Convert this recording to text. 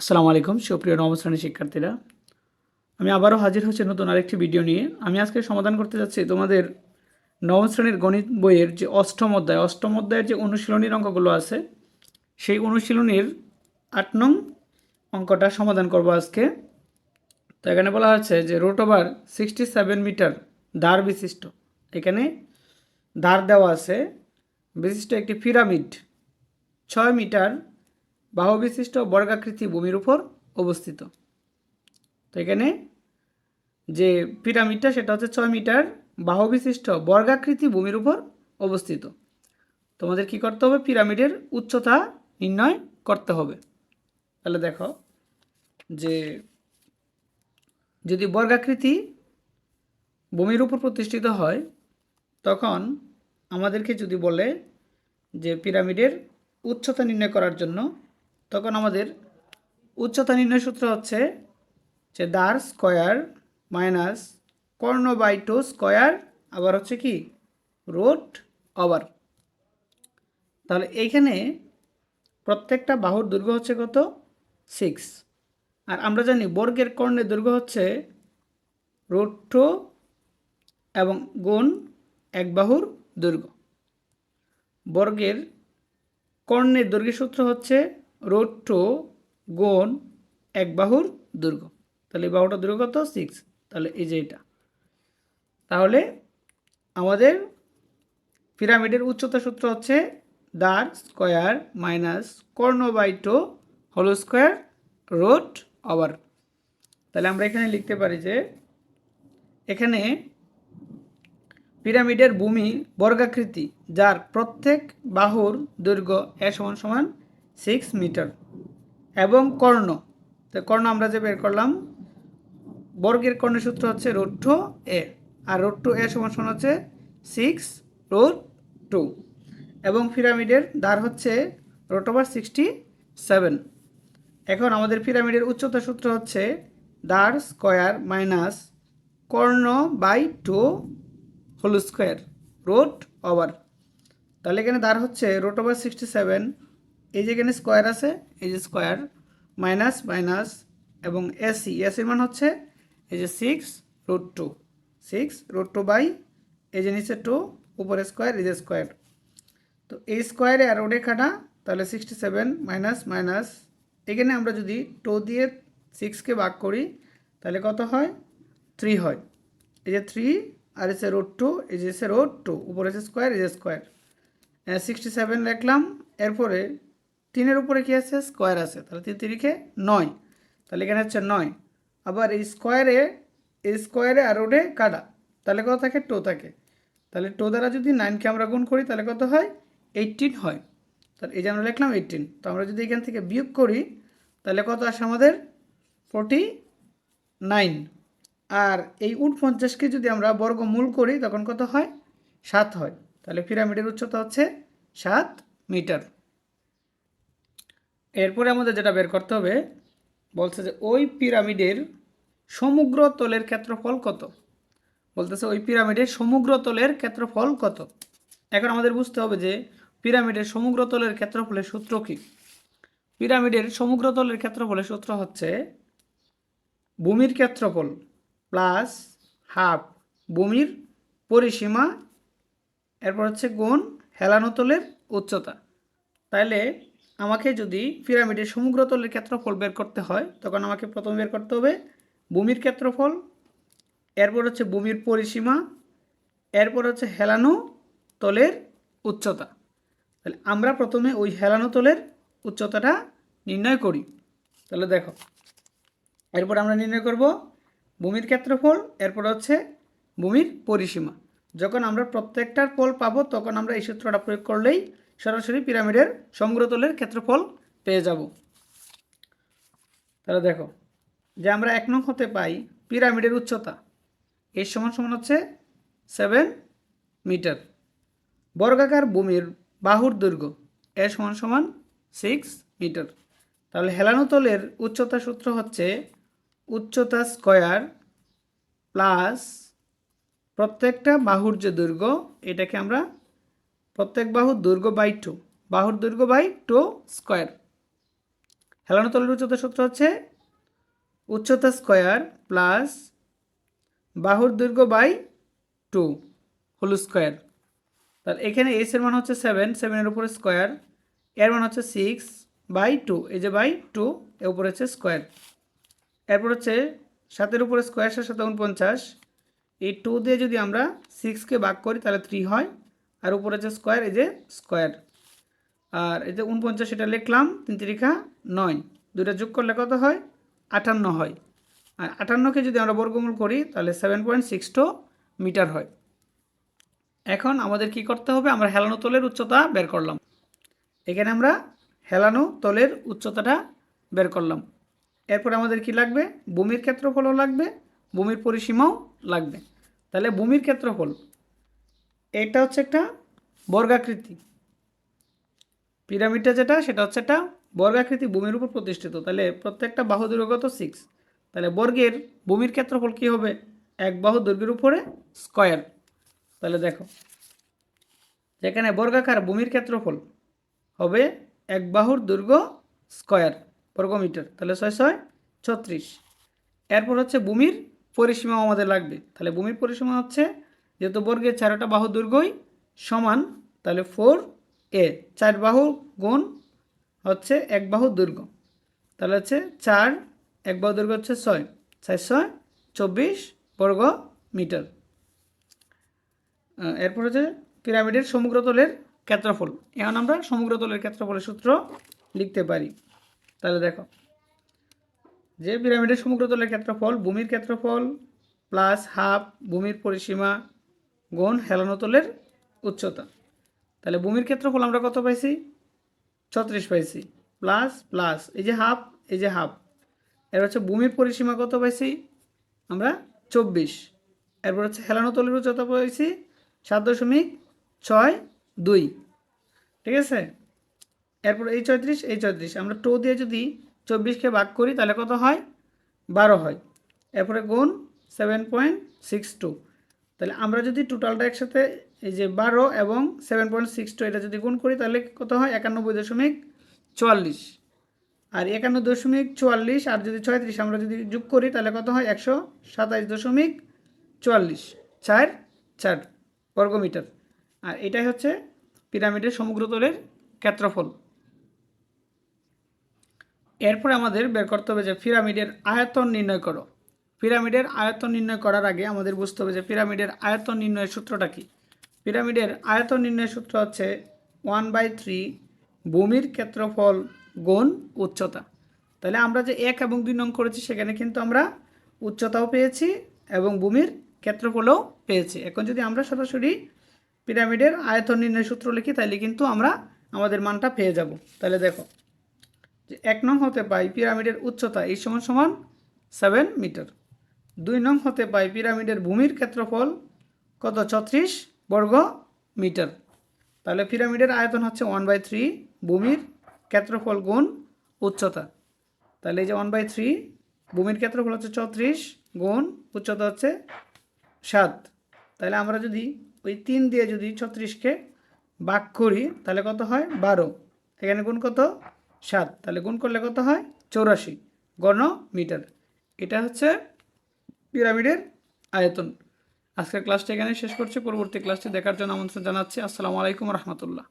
আসসালামু আলাইকুম, সুপ্রিয় নবম শ্রেণির শিক্ষার্থীরা। আমি আবারও হাজির হচ্ছে নতুন আরেকটি ভিডিও নিয়ে। আমি আজকে সমাধান করতে যাচ্ছি তোমাদের নবম শ্রেণির গণিত বইয়ের যে অষ্টম অধ্যায়। অষ্টম অধ্যায়ের যে অনুশীলনীর অঙ্কগুলো আছে, সেই অনুশীলনীর আট নং অঙ্কটা সমাধান করব আজকে। তো এখানে বলা হচ্ছে যে root over sixty seven meter দাঁড় বিশিষ্ট। এখানে দাঁড় দেওয়া আছে, বিশিষ্ট একটি পিরামিড ছয় মিটার বাহু বিশিষ্ট বর্গাকৃতি ভূমির উপর অবস্থিত। তো এখানে যে পিরামিডটা, সেটা হচ্ছে ছয় মিটার বাহু বিশিষ্ট বর্গাকৃতি ভূমির উপর অবস্থিত। তোমাদের কি করতে হবে? পিরামিডের উচ্চতা নির্ণয় করতে হবে। তাহলে দেখো যে যদি বর্গাকৃতি ভূমির উপর প্রতিষ্ঠিত হয়, তখন আমাদেরকে যদি বলে যে পিরামিডের উচ্চতা নির্ণয় করার জন্য তখন আমাদের উচ্চতা নির্ণয় সূত্র হচ্ছে যে দার স্কয়ার মাইনাস কর্ণ বাই টু স্কয়ার আবার হচ্ছে কি? Root over. তাহলে এইখানে প্রত্যেকটা বাহুর দৈর্ঘ্য হচ্ছে কত? সিক্স। আর আমরা জানি বর্গের কর্ণের দৈর্ঘ্য হচ্ছে রোট টু এবং গুণ এক বাহুর দৈর্ঘ্য। বর্গের কর্ণের দৈর্ঘ্য সূত্র হচ্ছে রোড টু গুণ এক বাহুর দুর্গ তাহলে এই বাহুটার দুর্গ কত? সিক্স তাহলে এই যে এটা। তাহলে আমাদের পিরামিডের উচ্চতা সূত্র হচ্ছে দার square minus Karna by two whole square root over তাহলে আমরা এখানে লিখতে পারি যে এখানে পিরামিডের ভূমি বর্গাকৃতি, যার প্রত্যেক বাহুর দৈর্ঘ্য এ সমান সমান সিক্স মিটার এবং কর্ণ। তো কর্ণ আমরা যে বের করলাম, বর্গের কর্ণের সূত্র হচ্ছে রোড টু এ আর রোড টু এ সমান সমান হচ্ছে সিক্স রোড টু এবং পিরামিডের দ্বার হচ্ছে রোট ওভার সিক্সটি সেভেন এখন আমাদের পিরামিডের উচ্চতা সূত্র হচ্ছে দার square minus Karna by two whole square root over তাহলে এখানে দাঁড় হচ্ছে রোট ওভার সিক্সটি সেভেন এই যে এখানে স্কোয়ার আছে, এই যে স্কোয়ার মাইনাস মাইনাস এবং এসি এসির মান হচ্ছে এই যে six root two six root two by এই যে নিচে টু উপরে স্কোয়ার এই যে স্কোয়ার তো এই স্কোয়ারে আর ওডে কাটা তাহলে সিক্সটি সেভেন মাইনাস মাইনাস এখানে আমরা যদি টু দিয়ে সিক্সকে ভাগ করি, তাহলে কত হয়? থ্রি হয়। এই যে থ্রি আর এসে রোড টু এই যে এসে রোড টু উপরে স্কোয়ার এই যে স্কোয়ার সিক্সটি সেভেন রাখলাম, এরপরে তিনের উপরে কী আছে? স্কোয়ার আছে। তাহলে তিন তিরিখে নয়। তাহলে এখানে হচ্ছে নয়। আবার এই স্কোয়ারে এই স্কোয়ারে আর রোডে কাটা। তাহলে কত থাকে? টো থাকে। তাহলে টো দ্বারা যদি নাইনকে আমরা গুণ করি, তাহলে কত হয়? এইটিন হয়। তাহলে এই যে আমরা লিখলাম এইটিন। তো আমরা যদি এখান থেকে বিয়োগ করি, তাহলে কত আসে আমাদের? Forty nine. আর এই উট পঞ্চাশকে যদি আমরা বর্গমূল করি, তখন কত হয়? সাত হয়। তাহলে পিরামিডের উচ্চতা হচ্ছে সাত মিটার। এরপরে আমাদের যেটা বের করতে হবে, বলছে যে ওই পিরামিডের সমগ্র তলের ক্ষেত্রফল কত? বলতেছে ওই পিরামিডের সমগ্র তলের ক্ষেত্রফল কত? এখন আমাদের বুঝতে হবে যে পিরামিডের সমগ্র তলের ক্ষেত্রফলের সূত্র কী? পিরামিডের সমগ্র তলের ক্ষেত্রফলের সূত্র হচ্ছে ভূমির ক্ষেত্রফল প্লাস হাফ ভূমির পরিসীমা, এরপর হচ্ছে গুণ হেলানো তলের উচ্চতা। তাইলে আমাকে যদি পিরামিডের সমগ্র তলের ক্ষেত্রফল বের করতে হয়, তখন আমাকে প্রথম বের করতে হবে ভূমির ক্ষেত্রফল, এরপর হচ্ছে ভূমির পরিসীমা, এরপর হচ্ছে হেলানো তলের উচ্চতা। তাহলে আমরা প্রথমে ওই হেলানো তলের উচ্চতাটা নির্ণয় করি। তাহলে দেখো, এরপর আমরা নির্ণয় করব ভূমির ক্ষেত্রফল, এরপর হচ্ছে ভূমির পরিসীমা। যখন আমরা প্রত্যেকটার ফল পাবো, তখন আমরা এই সূত্রটা প্রয়োগ করলেই সরাসরি পিরামিডের সমগ্রতলের ক্ষেত্রফল পেয়ে যাব। তাহলে দেখো, যে আমরা এক নং হতে পাই পিরামিডের উচ্চতা। এর সমান সমান হচ্ছে সেভেন মিটার। বর্গাকার ভূমির বাহুর দৈর্ঘ্য, এর সমান সমান সিক্স মিটার। তাহলে হেলানো তলের উচ্চতা সূত্র হচ্ছে উচ্চতা স্কয়ার প্লাস প্রত্যেকটা বাহুর যে দৈর্ঘ্য, এটাকে আমরা প্রত্যেক বাহুর দৈর্ঘ্য বাই টু বাহুর দৈর্ঘ্য বাই টু স্কোয়ার হেলানো তলের উচ্চতা সূত্র হচ্ছে উচ্চতা স্কোয়ার প্লাস বাহুর দৈর্ঘ্য বাই টু হোল স্কোয়ার তাহলে এখানে এস এর মান হচ্ছে সেভেন সেভেনের উপরে স্কোয়ার এর মান হচ্ছে সিক্স বাই টু এই যে বাই টু এর উপরে হচ্ছে স্কোয়ার এরপর হচ্ছে সাতের উপরে স্কোয়ার সাথে সাথে উনপঞ্চাশ এই টু দিয়ে যদি আমরা সিক্সকে ভাগ করি, তাহলে থ্রি হয়। আর উপরে হচ্ছে স্কোয়ার এই যে স্কোয়ার আর এই যে উনপঞ্চাশ এটা লিখলাম, তিন তিরিখা নয়। দুটা যোগ করলে কত হয়? আটান্ন হয়। আর আটান্নকে যদি আমরা বর্গমূল করি, তাহলে seven point six two meter হয়। এখন আমাদের কি করতে হবে? আমরা হেলানো তলের উচ্চতা বের করলাম। এখানে আমরা হেলানো তলের উচ্চতাটা বের করলাম। এরপর আমাদের কি লাগবে? ভূমির ক্ষেত্রফলও লাগবে, ভূমির পরিসীমাও লাগবে। তাহলে ভূমির ক্ষেত্রফল এটা হচ্ছে একটা বর্গাকৃতি। পিরামিডটা যেটা, সেটা হচ্ছে একটা বর্গাকৃতি ভূমির উপর প্রতিষ্ঠিত। তাহলে প্রত্যেকটা বাহু দৈর্ঘ্যগত সিক্স তাহলে বর্গের ভূমির ক্ষেত্রফল কী হবে? এক বাহু দৈর্ঘ্যের উপরে স্কয়ার তাহলে দেখো, যেখানে বর্গাকার ভূমির ক্ষেত্রফল হবে এক বাহুর দৈর্ঘ্য স্কয়ার বর্গমিটার। তাহলে ছয় ছয় ছত্রিশ। এরপর হচ্ছে ভূমির পরিসীমাও আমাদের লাগবে। তাহলে ভূমির পরিসীমা হচ্ছে যেহেতু বর্গের চারটা বাহু দৈর্ঘ্যই সমান, তাহলে ফোর এ চার বাহু গুণ হচ্ছে এক বাহু দৈর্ঘ্য। তাহলে হচ্ছে চার, এক বাহু দৈর্ঘ্য হচ্ছে ছয় ছয় ছয় চব্বিশ বর্গ মিটার। এরপর হচ্ছে পিরামিডের সমুদ্রতলের ক্ষেত্রফল। এখন আমরা সমুদ্রতলের ক্ষেত্রফলের সূত্র লিখতে পারি। তাহলে দেখো, যে পিরামিডের সমুদ্রতলের ক্ষেত্রফল, ভূমির ক্ষেত্রফল প্লাস হাফ ভূমির পরিসীমা গুণ হেলানোতলের উচ্চতা। তাহলে ভূমির ক্ষেত্রফল আমরা কত পাইছি? ছত্রিশ পাইছি। প্লাস প্লাস, এই যে হাফ, এই যে হাফ। এর হচ্ছে ভূমির পরিসীমা কত পাইছি? আমরা চব্বিশ। এরপর হচ্ছে হেলানোতলের উচ্চতা পাইছি সাত দশমিক ছয় দুই। ঠিক আছে? এরপর এই চৌত্রিশ এই চৌত্রিশ আমরা টু দিয়ে যদি চব্বিশকে ভাগ করি, তাহলে কত হয়? বারো হয়। এরপরে গুণ সেভেন পয়েন্ট সিক্স টু। তাহলে আমরা যদি টোটালটা একসাথে এই যে বারো এবং সেভেন পয়েন্ট সিক্স টু এটা যদি গুণ করি, তাহলে কত হয়? একানব্বই দশমিক চুয়াল্লিশ। আর একান্ন দশমিক চুয়াল্লিশ আর যদি ছয়ত্রিশ আমরা যদি যোগ করি, তাহলে কত হয়? একশো সাতাইশ দশমিক চুয়াল্লিশ, চার চার বর্গমিটার। আর এটাই হচ্ছে পিরামিডের সমুদ্রতলের ক্ষেত্রফল। এরপর আমাদের বের করতে হবে যে পিরামিডের আয়তন নির্ণয় করো। পিরামিডের আয়তন নির্ণয় করার আগে আমাদের বুঝতে হবে যে পিরামিডের আয়তন নির্ণয়ের সূত্রটা কি? পিরামিডের আয়তন নির্ণয়ের সূত্র হচ্ছে ওয়ান বাই থ্রি ভূমির ক্ষেত্রফল গুণ উচ্চতা। তাহলে আমরা যে এক এবং দুই নং করেছি, সেখানে কিন্তু আমরা উচ্চতাও পেয়েছি এবং ভূমির ক্ষেত্রফলও পেয়েছি। এখন যদি আমরা সরাসরি পিরামিডের আয়তন নির্ণয় সূত্র লিখি, তাহলে কিন্তু আমরা আমাদের মানটা পেয়ে যাব। তাহলে দেখো, যে এক নং হতে পাই পিরামিডের উচ্চতা এই সমান সমান সেভেন মিটার দুই নং হতে পাই পিরামিডের ভূমির ক্ষেত্রফল কত? ছত্রিশ বর্গ মিটার। তাহলে পিরামিডের আয়তন হচ্ছে ওয়ান বাই থ্রি ভূমির ক্ষেত্রফল গুণ উচ্চতা। তাহলে এই যে ওয়ান বাই থ্রি ভূমির ক্ষেত্রফল হচ্ছে চৌত্রিশ গুণ উচ্চতা হচ্ছে সাত। তাহলে আমরা যদি ওই তিন দিয়ে যদি ছত্রিশকে ভাগ করি, তাহলে কত হয়? বারো। এখানে গুণ কত? সাত। তাহলে গুণ করলে কত হয়? চৌরাশি গণ মিটার। এটা হচ্ছে পিরামিডের আয়তন। আজকের ক্লাসটা এখানে শেষ করছে। পরবর্তী ক্লাসটি দেখার জন্য আমন্ত্রণ জানাচ্ছি। আসসালামু আলাইকুম রহমতুল্লাহ।